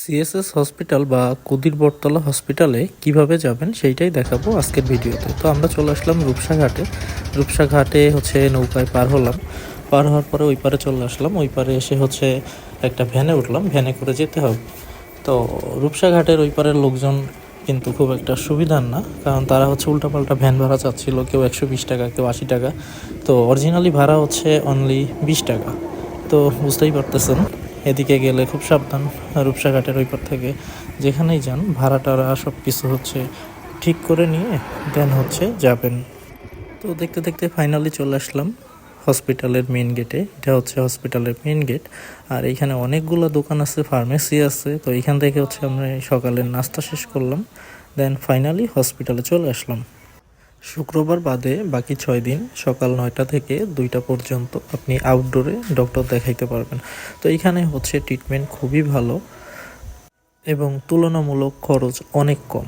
CSS hospital বা কুদির বটতলা হসপিটালে কীভাবে যাবেন সেইটাই দেখাবো আজকের ভিডিওতে। তো আমরা চলে আসলাম রূপসা ঘাটে। রূপসা ঘাটে হচ্ছে নৌকায় পার হলাম। পার হওয়ার পরে ওই পারে চলে আসলাম। ওই পারে এসে হচ্ছে একটা ভ্যানে উঠলাম। ভ্যানে করে যেতে হবে। তো রূপসা ঘাটের ওই পারের লোকজন কিন্তু খুব একটা সুবিধার না, কারণ তারা হচ্ছে উল্টাপাল্টা ভ্যান ভাড়া চাচ্ছিল কেউ একশো বিশ টাকা, কেউ আশি টাকা। তো অরিজিনালি ভাড়া হচ্ছে অনলি বিশ টাকা। তো বুঝতেই পারতেছেন এদিকে গেলে খুব সাবধান রূপসাঘাটের ওই পার থেকে যেখানেই যান ভাড়া টাড়া সব কিছু হচ্ছে ঠিক করে নিয়ে দেন হচ্ছে যাবেন। তো দেখতে দেখতে ফাইনালি চলে আসলাম হসপিটালের মেন গেটে এটা হচ্ছে হসপিটালের মেন গেট আর এখানে অনেকগুলো দোকান আছে ফার্মেসি আছে। তো এইখান থেকে হচ্ছে আমরা সকালের নাস্তা শেষ করলাম দেন ফাইনালি হসপিটালে চলে আসলাম। শুক্রবার বাদে বাকি ছয় দিন সকাল নয়টা থেকে দুইটা পর্যন্ত আপনি আউটডোরে ডক্টর দেখাইতে পারবেন। তো এইখানে হচ্ছে ট্রিটমেন্ট খুবই ভালো এবং তুলনামূলক খরচ অনেক কম।